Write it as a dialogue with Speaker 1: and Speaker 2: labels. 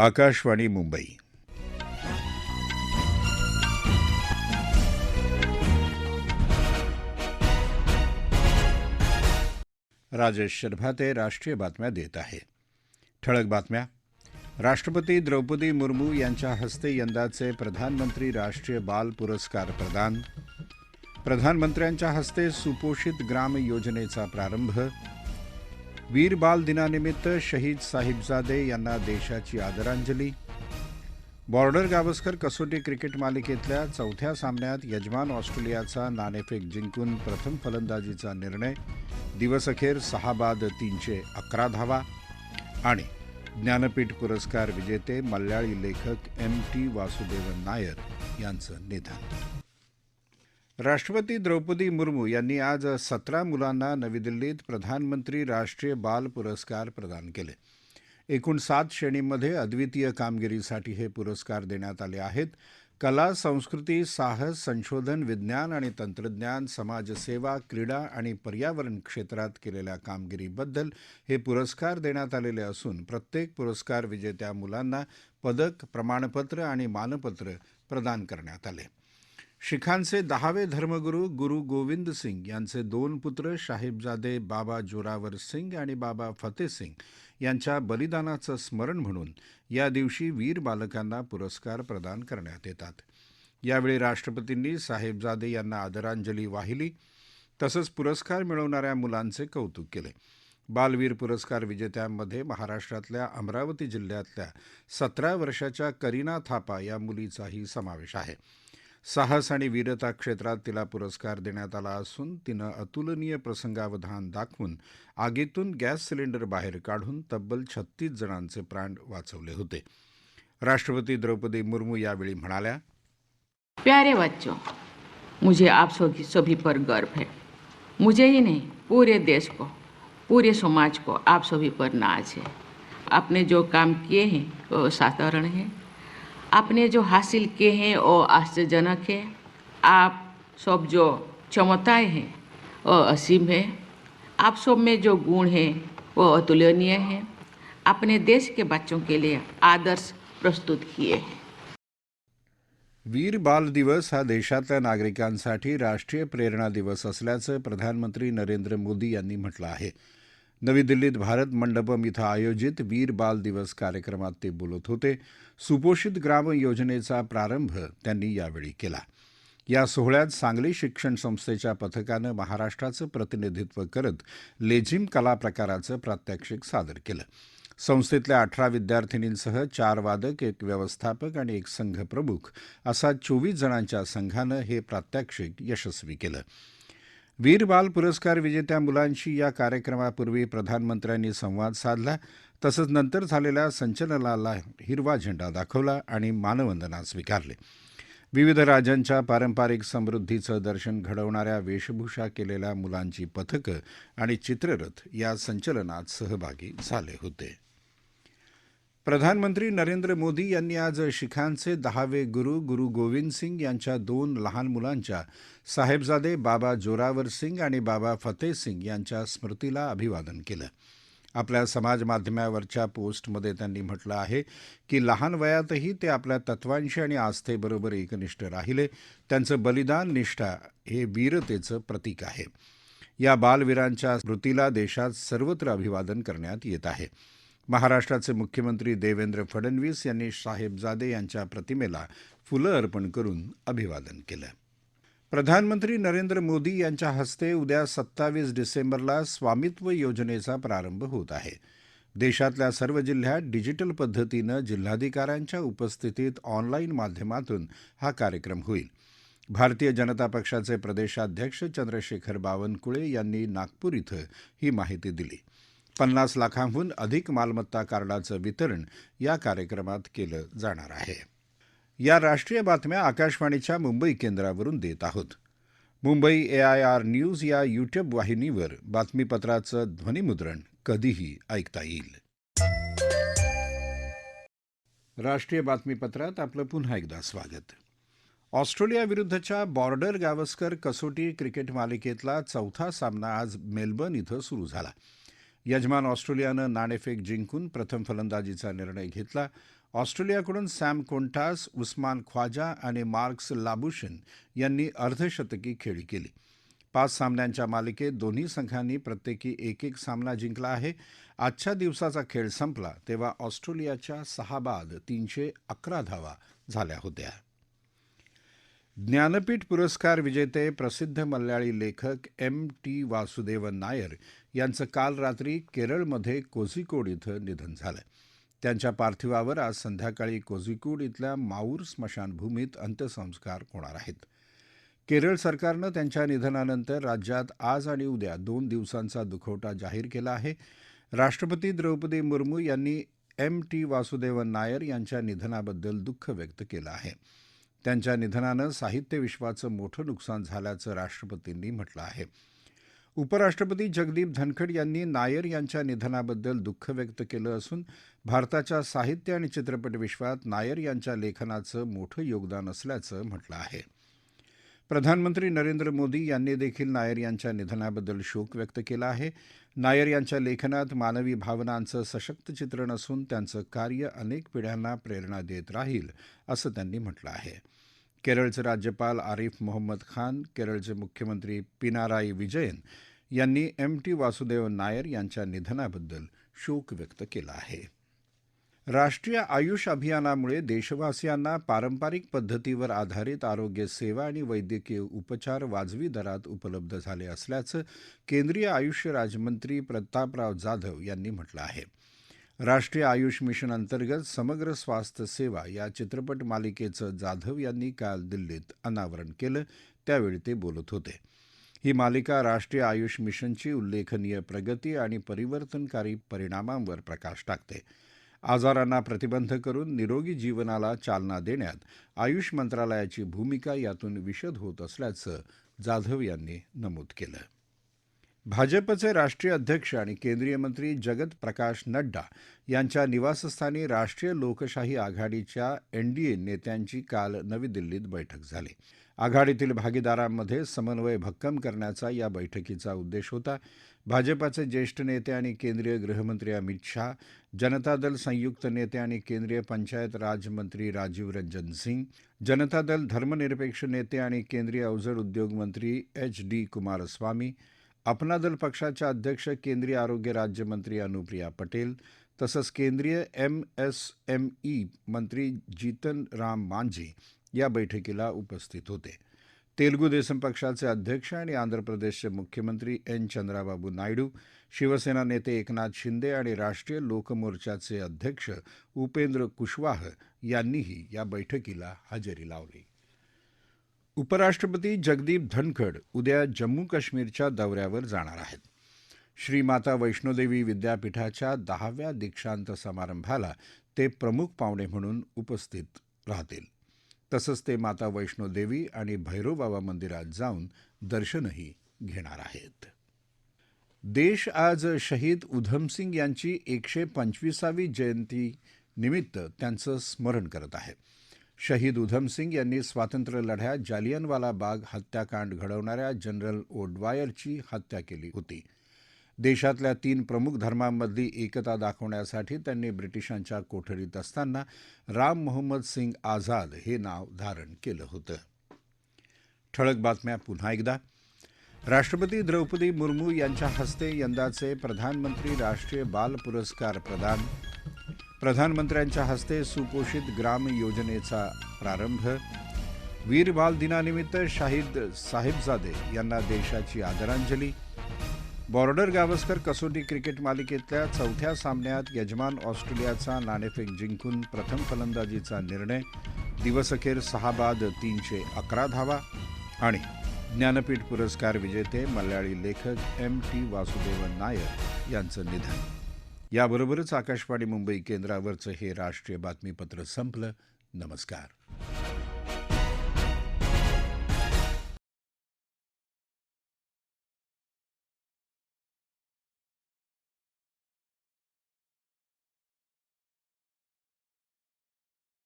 Speaker 1: आकाशवाणी मुंबई राजेश शर्भाते राष्ट्रीय बातम्या देत आहे ठळक बातम्या राष्ट्रपती द्रौपदी मुर्मू यांच्या हस्ते यंदाचे प्रधानमंत्री राष्ट्रीय बाल पुरस्कार प्रदान प्रधानमंत्र्यांच्या हस्ते सुपोषित ग्राम योजनेचा प्रारंभ वीर बाल दिनानिमित्त शहीद साहिबजादे यांना देशाची आदरांजली बॉर्डर गावस्कर कसोटी क्रिकेट मालिकेतल्या चौथ्या सामन्यात यजमान ऑस्ट्रेलियाचा नाणेफेक जिंकून प्रथम फलंदाजीचा निर्णय दिवसअखेर सहा बाद तीनशे अकरा धावा आणि ज्ञानपीठ पुरस्कार विजेते मल्याळी लेखक एम टी वासुदेवन नायर यांचं निधन राष्ट्रपती द्रौपदी मुर्मू यांनी आज सतरा मुलांना नवी दिल्लीत प्रधानमंत्री राष्ट्रीय बाल पुरस्कार प्रदान केले एकूण सात श्रेणींमध्ये अद्वितीय कामगिरीसाठी हे पुरस्कार देण्यात आले आहेत कला संस्कृती साहस संशोधन विज्ञान आणि तंत्रज्ञान समाजसेवा क्रीडा आणि पर्यावरण क्षेत्रात केलेल्या कामगिरीबद्दल हे पुरस्कार देण्यात आलेले असून प्रत्येक पुरस्कार विजेत्या मुलांना पदक प्रमाणपत्र आणि मानपत्र प्रदान करण्यात आले शिखांचे दहावे धर्मगुरू गुरु गोविंद सिंग यांचे दोन पुत्र साहेबजादे बाबा जोरावर सिंग आणि बाबा फतेह सिंग यांच्या बलिदानाचं स्मरण म्हणून या दिवशी वीर बालकांना पुरस्कार प्रदान करण्यात येतात यावेळी राष्ट्रपतींनी साहेबजादे यांना आदरांजली वाहिली तसंच पुरस्कार मिळवणाऱ्या मुलांचे कौतुक केले बालवीर पुरस्कार विजेत्यांमध्ये महाराष्ट्रातल्या अमरावती जिल्ह्यातल्या सतरा वर्षाच्या करीना थापा या मुलीचाही समावेश आहे साहस आणि वीरता क्षेत्रात तिला पुरस्कार देण्यात आला असून तिनं अतुलनीय प्रसंगावधान दाखवून आगीतून गॅस सिलेंडर बाहेर काढून तब्बल छत्तीस जणांचे प्राण वाचवले होते राष्ट्रपती द्रौपदी मुर्मू यावेळी म्हणाल्या
Speaker 2: प्यारे बच्चों मुझे आप सभी सभी पर गर्व है मुझे ही नहीं पूरे देश को पूरे समाज को आप सभी पर नाज है आपने जो काम किए हैं वो साधारण है आपने जो हासिल किए हैं वो आश्चर्यजनक है आप सब जो क्षमताएँ हैं वो असीम है आप सब में जो गुण हैं वो अतुलनीय हैं अपने देश के बच्चों के लिए आदर्श प्रस्तुत किए हैं
Speaker 1: वीर बाल दिवस हा देशातल्या नागरिकांसाठी राष्ट्रीय प्रेरणा दिवस असल्याचं प्रधानमंत्री नरेंद्र मोदी यांनी म्हटलं नवी दिल्लीत भारत मंडपम इथं आयोजित वीर बाल दिवस कार्यक्रमात ते बोलत होते सुपोषित ग्राम योजनेचा प्रारंभ त्यांनी यावेळी केला या सोहळ्यात सांगली शिक्षण संस्थेच्या पथकानं महाराष्ट्राचं प्रतिनिधित्व करत लेझिम कला प्रकाराचं प्रात्यक्षिक सादर केलं संस्थेतल्या अठरा विद्यार्थिनींसह चार वादक एक व्यवस्थापक आणि एक संघ प्रमुख असा चोवीस जणांच्या संघानं हे प्रात्यक्षिक यशस्वी केलं वीर बाल पुरस्कार विजेत्या मुलांशी या कार्यक्रमापूर्वी प्रधानमंत्र्यांनी संवाद साधला तसंच नंतर झालेल्या संचलनाला हिरवा झेंडा दाखवला आणि मानवंदना स्वीकारले विविध राज्यांच्या पारंपरिक समृद्धीचं दर्शन घडवणाऱ्या वेशभूषा केलेल्या मुलांची पथकं आणि चित्ररथ या संचलनात सहभागी झाले होते प्रधानमंत्री नरेंद्र मोदी यांनी आज शिखांचे दहावे गुरु गुरु गोविंद सिंग यांच्या दोन लहान मुलांच्या साहेबजादे बाबा जोरावर सिंग आणि बाबा फतेह सिंग यांच्या स्मृतीला अभिवादन केलं आपल्या समाज माध्यमावरच्या पोस्टमध्ये त्यांनी म्हटलं आहे की लहान वयातही ते आपल्या तत्वांशी आणि आस्थेबरोबर एकनिष्ठ राहिले त्यांचं बलिदान निष्ठा हे वीरतेचं प्रतीक आहे या बालवीरांच्या स्मृतीला देशात सर्वत्र अभिवादन करण्यात येत आहे महाराष्ट्राचे मुख्यमंत्री देवेंद्र फडणवीस यांनी साहेबजादे यांच्या प्रतिमेला फुलं अर्पण करून अभिवादन केलं प्रधानमंत्री नरेंद्र मोदी यांच्या हस्ते उद्या सत्तावीस डिसेंबरला स्वामित्व योजनेचा प्रारंभ होत आहे देशातल्या सर्व जिल्ह्यात डिजिटल पद्धतीनं जिल्हाधिकाऱ्यांच्या उपस्थितीत ऑनलाईन माध्यमातून हा कार्यक्रम होईल भारतीय जनता पक्षाचे प्रदेशाध्यक्ष चंद्रशेखर बावनकुळे यांनी नागपूर इथं ही माहिती दिली पन्नास लाखांहून अधिक मालमत्ता कार्डाचं वितरण या कार्यक्रमात केलं जाणार आहे या राष्ट्रीय बातम्या आकाशवाणीच्या मुंबई केंद्रावरून देत आहोत Mumbai A I R news या यूट्यूब वाहिनीवर बातमीपत्राचं ध्वनिमुद्रण कधीही ऐकता येईल राष्ट्रीय बातमीपत्रात आपलं पुन्हा एकदा स्वागत ऑस्ट्रेलियाविरुद्धच्या बॉर्डर गावस्कर कसोटी क्रिकेट मालिकेतला चौथा सामना आज मेलबर्न इथं सुरू झाला यजमान ऑस्ट्रेलियानं नाणेफेक जिंकून प्रथम फलंदाजीचा निर्णय घेतला ऑस्ट्रेलियाकडून सॅम कोंटास उस्मान ख्वाजा आणि मार्क्स लाबुशन यांनी अर्धशतकी खेळी केली पाच सामन्यांच्या मालिकेत दोन्ही संघांनी प्रत्येकी एक एक सामना जिंकला आहे आजच्या दिवसाचा खेळ संपला तेव्हा ऑस्ट्रेलियाच्या सहा बाद तीनशे अकरा धावा झाल्या होत्या ज्ञानपीठ पुरस्कार विजेते प्रसिद्ध मल्याळी लेखक एम टी वासुदेवन नायर यांचं काल रात्री केरळमध्ये कोझिकोड इथं निधन झालं त्यांच्या पार्थिवावर आज संध्याकाळी कोझिकोड इथल्या माऊर स्मशानभूमीत अंत्यसंस्कार होणार आहेत केरळ सरकारनं त्यांच्या निधनानंतर राज्यात आज आणि उद्या दोन दिवसांचा दुखवटा जाहीर केला आहे राष्ट्रपती द्रौपदी मुर्मू यांनी एम टी वासुदेवन नायर यांच्या निधनाबद्दल दुःख व्यक्त केलं आहे त्यांच्या निधनानं साहित्य विश्वाचं मोठं नुकसान झाल्याचं राष्ट्रपतींनी म्हटलं आहे उपराष्ट्रपती जगदीप धनखड यांनी नायर यांच्या निधनाबद्दल दुःख व्यक्त केलं असून भारताच्या साहित्य आणि चित्रपट विश्वात नायर यांच्या लेखनाचं मोठं योगदान असल्याचं म्हटलं आहे प्रधानमंत्री नरेंद्र मोदी यांनी देखील नायर यांच्या निधनाबद्दल शोक व्यक्त केला आहे नायर यांच्या लेखनात मानवी भावनांचं सशक्त चित्रण असून त्यांचं कार्य अनेक पिढ्यांना प्रेरणा देत राहील असं त्यांनी म्हटलं आहे केरळचे राज्यपाल आरिफ मोहम्मद खान केरळचे मुख्यमंत्री पिनाराई विजयन यांनी एम टी वासुदेव नायर यांच्या निधनाबद्दल शोक व्यक्त केला आहे राष्ट्रीय आयुष अभियानामुळे देशवासियांना पारंपरिक पद्धतीवर आधारित आरोग्य सेवा आणि वैद्यकीय उपचार वाजवी दरात उपलब्ध झाले असल्याचं केंद्रीय आयुष राज्यमंत्री प्रतापराव जाधव यांनी म्हटलं आहे राष्ट्रीय आयुष मिशन अंतर्गत समग्र स्वास्थ्य सेवा या चित्रपट मालिकेचं जाधव यांनी काल दिल्लीत अनावरण केलं त्यावेळी ते बोलत होते ही मालिका राष्ट्रीय आयुष मिशनची उल्लेखनीय प्रगती आणि परिवर्तनकारी परिणामांवर प्रकाश टाकते आजारांना प्रतिबंध करून निरोगी जीवनाला चालना देण्यात आयुष मंत्रालयाची भूमिका यातून विशद होत असल्याचं जाधव यांनी नमूद केलं भाजपचे राष्ट्रीय अध्यक्ष आणि केंद्रीय मंत्री जगत प्रकाश नड्डा यांच्या निवासस्थानी राष्ट्रीय लोकशाही आघाडीच्या एनडीए नेत्यांची काल नवी दिल्लीत बैठक झाली आघाडीतील भागीदारांमध्ये समन्वय भक्कम करण्याचा या बैठकीचा उद्देश होता भाजपाचे ज्येष्ठ नेते आणि केंद्रीय गृहमंत्री अमित शाह जनता दल संयुक्त नेते आणि केंद्रीय पंचायत राजमंत्री राजीव रंजन सिंग जनता दल धर्मनिरपेक्ष नेते आणि केंद्रीय अवजड उद्योग मंत्री एच डी कुमारस्वामी अपना दल पक्षाच्या अध्यक्ष केंद्रीय आरोग्य राज्यमंत्री अनुप्रिया पटेल तसंच केंद्रीय एम एस एम ई मंत्री जीतन राम मांझी या बैठकीला उपस्थित होते तेलगू देसम पक्षाचे अध्यक्ष आणि आंध्र प्रदेशचे मुख्यमंत्री एन चंद्राबाबू नायडू शिवसेना नेते एकनाथ शिंदे आणि राष्ट्रीय लोकमोर्चाचे अध्यक्ष उपेंद्र कुशवाह यांनीही या बैठकीला हजेरी लावली उपराष्ट्रपती जगदीप धनखड उद्या जम्मू काश्मीरच्या दौऱ्यावर जाणार आहेत श्री माता वैष्णोदेवी विद्यापीठाच्या दहाव्या दीक्षांत समारंभाला ते प्रमुख पाहुणे म्हणून उपस्थित राहतील तसंच ते माता वैष्णोदेवी आणि भैरोबाबा मंदिरात जाऊन दर्शनही घेणार आहेत देश आज शहीद उधमसिंग यांची एकशे पंचवीसावी जयंती निमित्त त्यांचं स्मरण करत आहे शहीद उधमसिंग यांनी स्वातंत्र्य लढ्यात जालियनवाला बाग हत्याकांड घडवणाऱ्या जनरल ओडवायरची हत्या केली होती देशातल्या तीन प्रमुख धर्मांमधली एकता दाखवण्यासाठी त्यांनी ब्रिटिशांच्या कोठडीत असताना राम मोहम्मद सिंग आझाद हे नाव धारण केलं होतं ठळक बातम्या पुन्हा एकदा राष्ट्रपती द्रौपदी मुर्मू यांच्या हस्ते यंदाचे प्रधानमंत्री राष्ट्रीय बाल पुरस्कार प्रदान प्रधानमंत्र्यांच्या हस्ते सुपोषित ग्राम योजनेचा प्रारंभ वीर बाल दिनानिमित्त शाहिद साहिबजादे यांना देशाची आदरांजली बॉर्डर गावस्कर कसोटी क्रिकेट मालिकेतल्या चौथ्या सामन्यात यजमान ऑस्ट्रेलियाचा नाणेफेक जिंकून प्रथम फलंदाजीचा निर्णय दिवसअखेर सहा बाद तीनशे अकरा धावा आणि ज्ञानपीठ पुरस्कार विजेते मल्याळी लेखक एम टी वासुदेवन नायर यांचं निधन याबरोबरच आकाशवाणी मुंबई केंद्रावरचं हे राष्ट्रीय बातमीपत्र संपलं नमस्कार